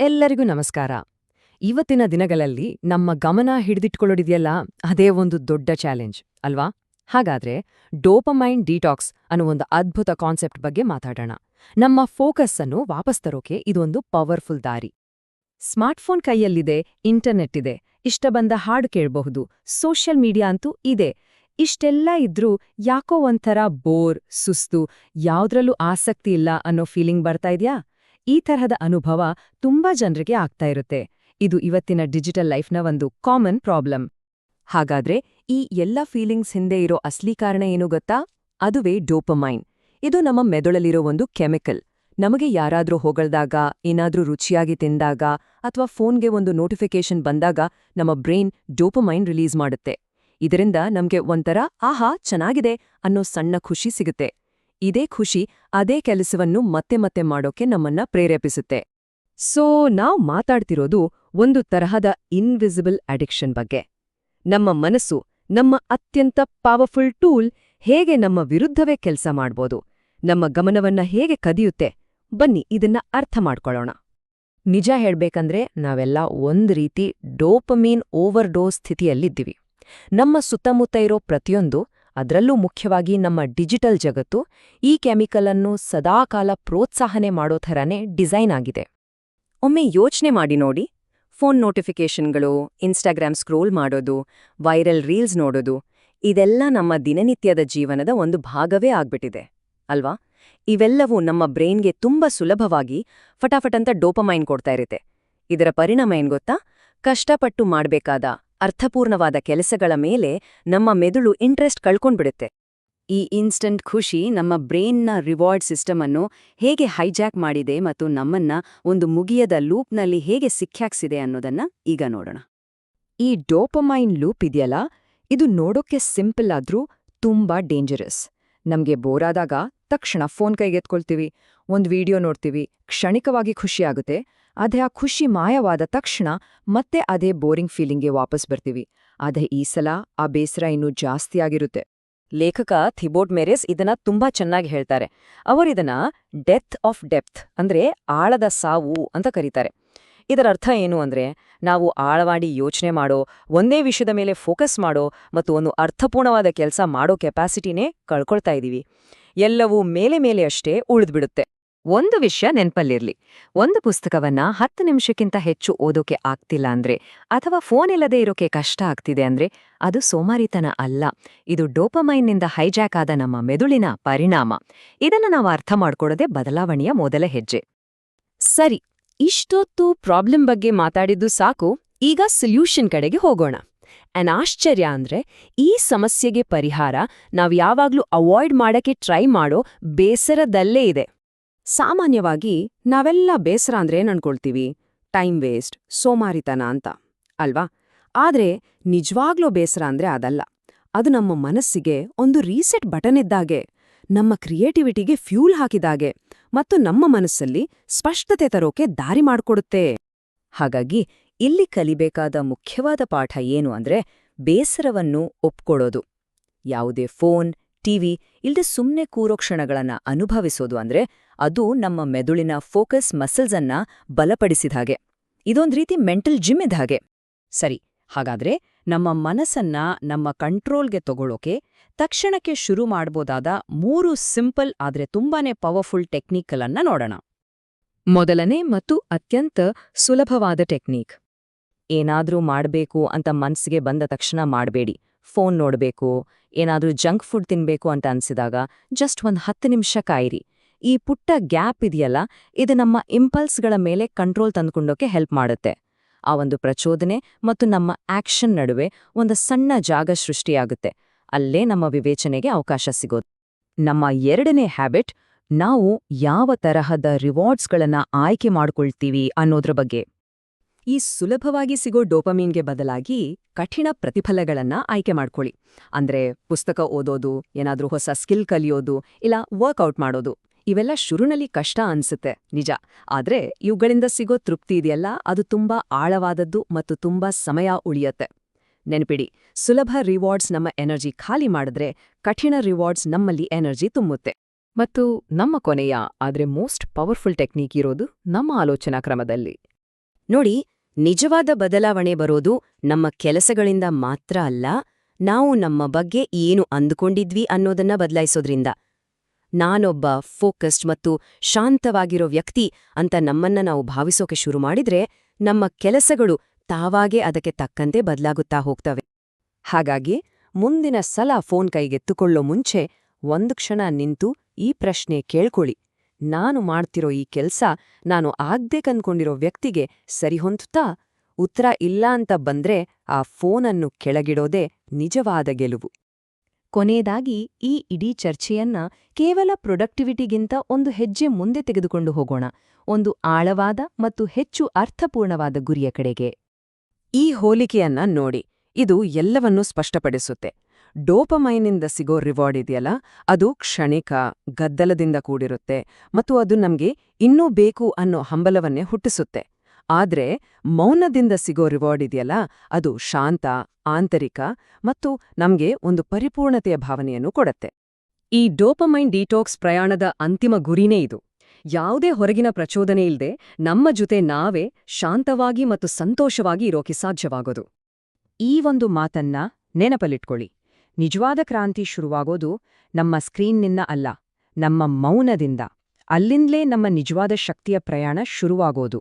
ಎಲ್ಲರಿಗೂ ನಮಸ್ಕಾರ. ಇವತ್ತಿನ ದಿನಗಳಲ್ಲಿ ನಮ್ಮ ಗಮನ ಹಿಡಿದಿಟ್ಕೊಳ್ಳೋಡಿದೆಯಲ್ಲ ಅದೇ ಒಂದು ದೊಡ್ಡ ಚಾಲೆಂಜ್, ಅಲ್ವಾ? ಹಾಗಾದ್ರೆ ಡೋಪಮೈನ್ ಡಿಟಾಕ್ಸ್ ಅನ್ನೋ ಒಂದು ಅದ್ಭುತ ಕಾನ್ಸೆಪ್ಟ್ ಬಗ್ಗೆ ಮಾತಾಡೋಣ. ನಮ್ಮ ಫೋಕಸ್ ಅನ್ನು ವಾಪಸ್ ತರೋಕೆ ಇದೊಂದು ಪವರ್ಫುಲ್ ದಾರಿ. ಸ್ಮಾರ್ಟ್ಫೋನ್ ಕೈಯಲ್ಲಿದೆ, ಇಂಟರ್ನೆಟ್ ಇದೆ, ಇಷ್ಟ ಬಂದ ಹಾಡು ಕೇಳಬಹುದು, ಸೋಷಿಯಲ್ ಮೀಡಿಯಾ ಅಂತೂ ಇದೆ. ಇಷ್ಟೆಲ್ಲ ಇದ್ರೂ ಯಾಕೋ ಒಂಥರ ಬೋರ್, ಸುಸ್ತು, ಯಾವ್ದ್ರಲ್ಲೂ ಆಸಕ್ತಿ ಇಲ್ಲ ಅನ್ನೋ ಫೀಲಿಂಗ್ ಬರ್ತಾ ಇದ್ಯಾ? ಈ ತರಹದ ಅನುಭವ ತುಂಬಾ ಜನರಿಗೆ ಆಗ್ತಾ ಇರುತ್ತೆ. ಇದು ಇವತ್ತಿನ ಡಿಜಿಟಲ್ ಲೈಫ್ನ ಒಂದು ಕಾಮನ್ ಪ್ರಾಬ್ಲಮ್. ಹಾಗಾದ್ರೆ ಈ ಎಲ್ಲ ಫೀಲಿಂಗ್ಸ್ ಹಿಂದೆ ಇರೋ ಅಸ್ಲಿ ಕಾರಣ ಏನು ಗೊತ್ತಾ? ಅದುವೇ ಡೋಪಮೈನ್. ಇದು ನಮ್ಮ ಮೆದುಳಲ್ಲಿರೋ ಒಂದು ಕೆಮಿಕಲ್. ನಮಗೆ ಯಾರಾದ್ರೂ ಹೊಗಳ್ದಾಗ, ಏನಾದ್ರೂ ರುಚಿಯಾಗಿ ತಿಂದಾಗ ಅಥವಾ ಫೋನ್ಗೆ ಒಂದು ನೋಟಿಫಿಕೇಶನ್ ಬಂದಾಗ ನಮ್ಮ ಬ್ರೈನ್ ಡೋಪಮೈನ್ ರಿಲೀಸ್ ಮಾಡುತ್ತೆ. ಇದರಿಂದ ನಮಗೆ ಒಂಥರ, ಆಹಾ, ಚೆನ್ನಾಗಿದೆ ಅನ್ನೋ ಸಣ್ಣ ಖುಷಿ ಸಿಗುತ್ತೆ. ಇದೇ ಖುಷಿ, ಅದೇ ಕೆಲಸವನ್ನು ಮತ್ತೆ ಮತ್ತೆ ಮಾಡೋಕೆ ನಮ್ಮನ್ನ ಪ್ರೇರೇಪಿಸುತ್ತೆ. ಸೋ, ನಾವು ಮಾತಾಡ್ತಿರೋದು ಒಂದು ತರಹದ ಇನ್ವಿಸಿಬಲ್ ಅಡಿಕ್ಷನ್ ಬಗ್ಗೆ. ನಮ್ಮ ಮನಸ್ಸು, ನಮ್ಮ ಅತ್ಯಂತ ಪವರ್ಫುಲ್ ಟೂಲ್ ಹೇಗೆ ನಮ್ಮ ವಿರುದ್ಧವೇ ಕೆಲಸ ಮಾಡ್ಬೋದು, ನಮ್ಮ ಗಮನವನ್ನ ಹೇಗೆ ಕದಿಯುತ್ತೆ, ಬನ್ನಿ ಇದನ್ನ ಅರ್ಥ ಮಾಡ್ಕೊಳ್ಳೋಣ. ನಿಜ ಹೇಳ್ಬೇಕಂದ್ರೆ ನಾವೆಲ್ಲ ಒಂದ್ ರೀತಿ ಡೋಪಮೀನ್ ಓವರ್ ಡೋಸ್ ಸ್ಥಿತಿಯಲ್ಲಿದ್ದೀವಿ. ನಮ್ಮ ಸುತ್ತಮುತ್ತ ಇರೋ ಪ್ರತಿಯೊಂದು ಅದರಲ್ಲೂ ಮುಖ್ಯವಾಗಿ ನಮ್ಮ ಡಿಜಿಟಲ್ ಜಗತ್ತು ಈ ಕೆಮಿಕಲ್ ಅನ್ನು ಸದಾಕಾಲ ಪ್ರೋತ್ಸಾಹನೆ ಮಾಡೋ ಥರನೇ ಡಿಸೈನ್ ಆಗಿದೆ. ಒಮ್ಮೆ ಯೋಚನೆ ಮಾಡಿ ನೋಡಿ. ಫೋನ್ ನೋಟಿಫಿಕೇಷನ್ಗಳು, ಇನ್ಸ್ಟಾಗ್ರಾಮ್ ಸ್ಕ್ರೋಲ್ ಮಾಡೋದು, ವೈರಲ್ ರೀಲ್ಸ್ ನೋಡೋದು, ಇದೆಲ್ಲ ನಮ್ಮ ದಿನನಿತ್ಯದ ಜೀವನದ ಒಂದು ಭಾಗವೇ ಆಗ್ಬಿಟ್ಟಿದೆ, ಅಲ್ವಾ? ಇವೆಲ್ಲವೂ ನಮ್ಮ ಬ್ರೈನ್ಗೆ ತುಂಬಾ ಸುಲಭವಾಗಿ ಫಟಾಫಟಂತ ಡೋಪಮೈನ್ ಕೊಡ್ತಾ ಇರುತ್ತೆ. ಇದರ ಪರಿಣಾಮ ಏನ್ ಗೊತ್ತಾ? ಕಷ್ಟಪಟ್ಟು ಮಾಡ್ಬೇಕಾದ ಅರ್ಥಪೂರ್ಣವಾದ ಕೆಲಸಗಳ ಮೇಲೆ ನಮ್ಮ ಮೆದುಳು ಇಂಟ್ರೆಸ್ಟ್ ಕಳ್ಕೊಂಡ್ಬಿಡುತ್ತೆ. ಈ ಇನ್ಸ್ಟಂಟ್ ಖುಷಿ ನಮ್ಮ ಬ್ರೈನ್ನ ರಿವಾರ್ಡ್ ಸಿಸ್ಟಮ್ ಅನ್ನು ಹೇಗೆ ಹೈಜಾಕ್ ಮಾಡಿದೆ ಮತ್ತು ನಮ್ಮನ್ನ ಒಂದು ಮುಗಿಯದ ಲೂಪ್ನಲ್ಲಿ ಹೇಗೆ ಸಿಕ್ಕಾಕ್ಸಿದೆ ಅನ್ನೋದನ್ನ ಈಗ ನೋಡೋಣ. ಈ ಡೋಪಮೈನ್ ಲೂಪ್ ಇದೆಯಲ್ಲ, ಇದು ನೋಡೋಕೆ ಸಿಂಪಲ್ ಆದ್ರೂ ತುಂಬಾ ಡೇಂಜರಸ್. ನಮ್ಗೆ ಬೋರಾದಾಗ ತಕ್ಷಣ ಫೋನ್ ಕೈಗೆತ್ಕೊಳ್ತೀವಿ, ಒಂದು ವಿಡಿಯೋ ನೋಡ್ತೀವಿ, ಕ್ಷಣಿಕವಾಗಿ ಖುಷಿಯಾಗುತ್ತೆ ಅದೇ ಆ ಖುಷಿ ಮಾಯವಾದ ತಕ್ಷಣ ಮತ್ತೆ ಅದೇ ಬೋರಿಂಗ್ ಫೀಲಿಂಗ್ಗೆ ವಾಪಸ್ ಬರ್ತೀವಿ. ಅದೇ ಈ ಸಲ ಆ ಬೇಸರ ಇನ್ನೂ ಜಾಸ್ತಿ ಆಗಿರುತ್ತೆ. ಲೇಖಕ ಥಿಬೋಟ್ ಮೆರೆಸ್ ಇದನ್ನ ತುಂಬಾ ಚೆನ್ನಾಗಿ ಹೇಳ್ತಾರೆ. ಅವರಿದನ್ನ ಡೆತ್ ಆಫ್ ಡೆಪ್ತ್ ಅಂದ್ರೆ ಆಳದ ಸಾವು ಅಂತ ಕರೀತಾರೆ. ಇದರ ಅರ್ಥ ಏನು ಅಂದ್ರೆ ನಾವು ಆಳವಾಡಿ ಯೋಚನೆ ಮಾಡೋ, ಒಂದೇ ವಿಷಯದ ಮೇಲೆ ಫೋಕಸ್ ಮಾಡೋ ಮತ್ತು ಒಂದು ಅರ್ಥಪೂರ್ಣವಾದ ಕೆಲಸ ಮಾಡೋ ಕೆಪಾಸಿಟಿನೇ ಕಳ್ಕೊಳ್ತಾ ಇದೀವಿ. ಎಲ್ಲವೂ ಮೇಲೆ ಮೇಲೆ ಅಷ್ಟೇ ಉಳಿದ್ಬಿಡುತ್ತೆ. ಒಂದು ವಿಷಯ ನೆನ್ಪಲ್ಲಿರ್ಲಿ. ಒಂದು ಪುಸ್ತಕವನ್ನ ಹತ್ತು ನಿಮಿಷಕ್ಕಿಂತ ಹೆಚ್ಚು ಓದೋಕೆ ಆಗ್ತಿಲ್ಲ ಅಂದ್ರೆ, ಅಥವಾ ಫೋನ್ ಇಲ್ಲದೆ ಇರೋಕೆ ಕಷ್ಟ ಆಗ್ತಿದೆ ಅಂದ್ರೆ, ಅದು ಸೋಮಾರಿತನ ಅಲ್ಲ. ಇದು ಡೋಪಮೈನ್ನಿಂದ ಹೈಜಾಕ್ ಆದ ನಮ್ಮ ಮೆದುಳಿನ ಪರಿಣಾಮ. ಇದನ್ನ ನಾವು ಅರ್ಥ ಮಾಡ್ಕೊಡೋದೇ ಬದಲಾವಣೆಯ ಮೊದಲ ಹೆಜ್ಜೆ. ಸರಿ, ಇಷ್ಟೊತ್ತು ಪ್ರಾಬ್ಲಮ್ ಬಗ್ಗೆ ಮಾತಾಡಿದ್ದು ಸಾಕು, ಈಗ ಸೊಲ್ಯೂಷನ್ ಕಡೆಗೆ ಹೋಗೋಣ. ಅನ್ ಆಶ್ಚರ್ಯ ಅಂದ್ರೆ, ಈ ಸಮಸ್ಯೆಗೆ ಪರಿಹಾರ ನಾವು ಯಾವಾಗ್ಲೂ ಅವಾಯ್ಡ್ ಮಾಡಕ್ಕೆ ಟ್ರೈ ಮಾಡೋ ಬೇಸರದಲ್ಲೇ ಇದೆ. ಸಾಮಾನ್ಯವಾಗಿ ನಾವೆಲ್ಲ ಬೇಸರ ಅಂದ್ರೆ ಟೈಮ್ ವೇಸ್ಟ್, ಸೋಮಾರಿತನ ಅಂತ, ಅಲ್ವಾ? ಆದ್ರೆ ನಿಜವಾಗ್ಲೂ ಬೇಸರ ಅಂದ್ರೆ ಅದಲ್ಲ. ಅದು ನಮ್ಮ ಮನಸ್ಸಿಗೆ ಒಂದು ರೀಸೆಟ್ ಬಟನ್ ಇದ್ದಾಗೆ ನಮ್ಮ ಕ್ರಿಯೇಟಿವಿಟಿಗೆ ಫ್ಯೂಲ್ ಹಾಕಿದಾಗೆ ಮತ್ತು ನಮ್ಮ ಮನಸ್ಸಲ್ಲಿ ಸ್ಪಷ್ಟತೆ ತರೋಕೆ ದಾರಿ ಮಾಡಿಕೊಡುತ್ತೆ. ಹಾಗಾಗಿ ಇಲ್ಲಿ ಕಲಿಬೇಕಾದ ಮುಖ್ಯವಾದ ಪಾಠ ಏನು ಅಂದ್ರೆ ಬೇಸರವನ್ನು ಒಪ್ಕೊಳ್ಳೋದು ಯಾವುದೇ ಫೋನ್ ಟಿವಿ ಇಲ್ಲದೆ ಸುಮ್ಮನೆ ಕೂರೋ ಕ್ಷಣಗಳನ್ನ ಅನುಭವಿಸೋದು ಅಂದ್ರೆ ಅದು ನಮ್ಮ ಮೆದುಳಿನ ಫೋಕಸ್ ಮಸಲ್ಸ್ ಅನ್ನ ಬಲಪಡಿಸಿದ ಹಾಗೆ. ಇದೊಂದು ರೀತಿ ಮೆಂಟಲ್ ಜಿಮ್ ಇದ್ದ ಹಾಗೆ. ಸರಿ, ಹಾಗಾದ್ರೆ ನಮ್ಮ ಮನಸ್ಸನ್ನ ನಮ್ಮ ಕಂಟ್ರೋಲ್ಗೆ ತಗೊಳ್ಳೋಕೆ ತಕ್ಷಣಕ್ಕೆ ಶುರು ಮಾಡ್ಬೋದಾದ ಮೂರು ಸಿಂಪಲ್ ಆದ್ರೆ ತುಂಬಾನೇ ಪವರ್ಫುಲ್ ಟೆಕ್ನಿಕ್ಗಳನ್ನ ನೋಡೋಣ. ಮೊದಲನೇ ಮತ್ತು ಅತ್ಯಂತ ಸುಲಭವಾದ ಟೆಕ್ನಿಕ್. ಏನಾದ್ರೂ ಮಾಡ್ಬೇಕು ಅಂತ ಮನ್ಸಿಗೆ ಬಂದ ತಕ್ಷಣ ಮಾಡಬೇಡಿ. ಫೋನ್ ನೋಡಬೇಕು, ಏನಾದರೂ ಜಂಕ್ ಫುಡ್ ತಿನ್ನಬೇಕು ಅಂತ ಅನ್ಸಿದಾಗ ಜಸ್ಟ್ ಒಂದು ಹತ್ತು ನಿಮಿಷ ಕಾಯಿರಿ. ಈ ಪುಟ್ಟ ಗ್ಯಾಪ್ ಇದೆಯಲ್ಲ, ಇದು ನಮ್ಮ ಇಂಪಲ್ಸ್ಗಳ ಮೇಲೆ ಕಂಟ್ರೋಲ್ ತಂದುಕೊಂಡೋಕೆ ಹೆಲ್ಪ್ ಮಾಡುತ್ತೆ. ಆ ಒಂದು ಪ್ರಚೋದನೆ ಮತ್ತು ನಮ್ಮ ಆಕ್ಷನ್ ನಡುವೆ ಒಂದು ಸಣ್ಣ ಜಾಗ ಸೃಷ್ಟಿಯಾಗುತ್ತೆ. ಅಲ್ಲೇ ನಮ್ಮ ವಿವೇಚನೆಗೆ ಅವಕಾಶ ಸಿಗೋದು. ನಮ್ಮ ಎರಡನೇ ಹ್ಯಾಬಿಟ್, ನಾವು ಯಾವ ತರಹದ ರಿವಾರ್ಡ್ಸ್ಗಳನ್ನು ಆಯ್ಕೆ ಮಾಡ್ಕೊಳ್ತೀವಿ ಅನ್ನೋದ್ರ ಬಗ್ಗೆ. ಈ ಸುಲಭವಾಗಿ ಸಿಗೋ ಡೋಪಮೀನ್ಗೆ ಬದಲಾಗಿ ಕಠಿಣ ಪ್ರತಿಫಲಗಳನ್ನ ಆಯ್ಕೆ ಮಾಡ್ಕೊಳ್ಳಿ. ಅಂದ್ರೆ ಪುಸ್ತಕ ಓದೋದು, ಏನಾದ್ರೂ ಹೊಸ ಸ್ಕಿಲ್ ಕಲಿಯೋದು, ಇಲ್ಲ ವರ್ಕೌಟ್ ಮಾಡೋದು. ಇವೆಲ್ಲ ಶುರುನಲ್ಲಿ ಕಷ್ಟ ಅನ್ಸುತ್ತೆ, ನಿಜ. ಆದ್ರೆ ಇವುಗಳಿಂದ ಸಿಗೋ ತೃಪ್ತಿ ಇದೆಯಲ್ಲ, ಅದು ತುಂಬಾ ಆಳವಾದದ್ದು ಮತ್ತು ತುಂಬಾ ಸಮಯ ಉಳಿಯತ್ತೆ. ನೆನಪಿಡಿ, ಸುಲಭ ರಿವಾರ್ಡ್ಸ್ ನಮ್ಮ ಎನರ್ಜಿ ಖಾಲಿ ಮಾಡಿದ್ರೆ ಕಠಿಣ ರಿವಾರ್ಡ್ಸ್ ನಮ್ಮಲ್ಲಿ ಎನರ್ಜಿ ತುಂಬುತ್ತೆ. ಮತ್ತು ನಮ್ಮ ಕೊನೆಯ, ಆದ್ರೆ ಮೋಸ್ಟ್ ಪವರ್ಫುಲ್ ಟೆಕ್ನಿಕ್ ಇರೋದು ನಮ್ಮ ಆಲೋಚನಾ ಕ್ರಮದಲ್ಲಿ. ನೋಡಿ ನಿಜವಾದ ಬದಲಾವಣೆ ಬರೋದು ನಮ್ಮ ಕೆಲಸಗಳಿಂದ ಮಾತ್ರ ಅಲ್ಲ, ನಾವು ನಮ್ಮ ಬಗ್ಗೆ ಏನು ಅಂದುಕೊಂಡಿದ್ವಿ ಅನ್ನೋದನ್ನ ಬದಲಾಯಿಸೋದ್ರಿಂದ. ನಾನೊಬ್ಬ ಫೋಕಸ್ಡ್ ಮತ್ತು ಶಾಂತವಾಗಿರೋ ವ್ಯಕ್ತಿ ಅಂತ ನಮ್ಮನ್ನ ನಾವು ಭಾವಿಸೋಕೆ ಶುರು ಮಾಡಿದ್ರೆ ನಮ್ಮ ಕೆಲಸಗಳು ತಾವಾಗೇ ಅದಕ್ಕೆ ತಕ್ಕಂತೆ ಬದಲಾಗುತ್ತಾ ಹೋಗ್ತವೆ. ಹಾಗಾಗಿ ಮುಂದಿನ ಸಲ ಫೋನ್ ಕೈಗೆತ್ತುಕೊಳ್ಳೋ ಮುಂಚೆ ಒಂದು ಕ್ಷಣ ನಿಂತು ಈ ಪ್ರಶ್ನೆ ಕೇಳ್ಕೊಳ್ಳಿ. ನಾನು ಮಾಡ್ತಿರೋ ಈ ಕೆಲ್ಸ ನಾನು ಆಗ್ಬೇಕನ್ಕೊಂಡಿರೋ ವ್ಯಕ್ತಿಗೆ ಸರಿಹೊಂದುತ್ತಾ ಉತ್ತರ ಇಲ್ಲ ಅಂತ ಬಂದ್ರೆ ಆ ಫೋನನ್ನು ಕೆಳಗಿಡೋದೇ ನಿಜವಾದ ಗೆಲುವು. ಕೊನೆಯದಾಗಿ ಈ ಇಡೀ ಚರ್ಚೆಯನ್ನ ಕೇವಲ ಪ್ರೊಡಕ್ಟಿವಿಟಿಗಿಂತ ಒಂದು ಹೆಜ್ಜೆ ಮುಂದೆ ತೆಗೆದುಕೊಂಡು ಹೋಗೋಣ. ಒಂದು ಆಳವಾದ ಮತ್ತು ಹೆಚ್ಚು ಅರ್ಥಪೂರ್ಣವಾದ ಗುರಿಯ ಕಡೆಗೆ. ಈ ಹೋಲಿಕೆಯನ್ನ ನೋಡಿ. ಇದು ಎಲ್ಲವನ್ನೂ ಸ್ಪಷ್ಟಪಡಿಸುತ್ತೆ. ಡೋಪಮೈನಿಂದ ಸಿಗೋ ರಿವಾರ್ಡ್ ಇದೆಯಲ್ಲ, ಅದು ಕ್ಷಣಿಕ ಗದ್ದಲದಿಂದ ಕೂಡಿರುತ್ತೆ ಮತ್ತು ಅದು ನಮ್ಗೆ ಇನ್ನೂ ಬೇಕು ಅನ್ನೋ ಹಂಬಲವನ್ನೇ ಹುಟ್ಟಿಸುತ್ತೆ. ಆದರೆ ಮೌನದಿಂದ ಸಿಗೋ ರಿವಾರ್ಡ್ ಇದೆಯಲ್ಲ, ಅದು ಶಾಂತ, ಆಂತರಿಕ ಮತ್ತು ನಮ್ಗೆ ಒಂದು ಪರಿಪೂರ್ಣತೆಯ ಭಾವನೆಯನ್ನು ಕೊಡತ್ತೆ. ಈ ಡೋಪಮೈನ್ ಡಿಟಾಕ್ಸ್ ಪ್ರಯಾಣದ ಅಂತಿಮ ಗುರಿನೇ ಇದು. ಯಾವುದೇ ಹೊರಗಿನ ಪ್ರಚೋದನೆ ಇಲ್ಲದೆ ನಮ್ಮ ಜೊತೆ ನಾವೇ ಶಾಂತವಾಗಿ ಮತ್ತು ಸಂತೋಷವಾಗಿ ಇರೋಕೆ ಸಾಧ್ಯವಾಗೋದು. ಈ ಒಂದು ಮಾತನ್ನ ನೆನಪಲ್ಲಿಟ್ಕೊಳ್ಳಿ. ನಿಜವಾದ ಕ್ರಾಂತಿ ಶುರುವಾಗೋದು ನಮ್ಮ ಸ್ಕ್ರೀನ್ನಿಂದ ಅಲ್ಲ ನಮ್ಮ ಮೌನದಿಂದ. ಅಲ್ಲಿಂದಲೇ ನಮ್ಮ ನಿಜವಾದ ಶಕ್ತಿಯ ಪ್ರಯಾಣ ಶುರುವಾಗೋದು.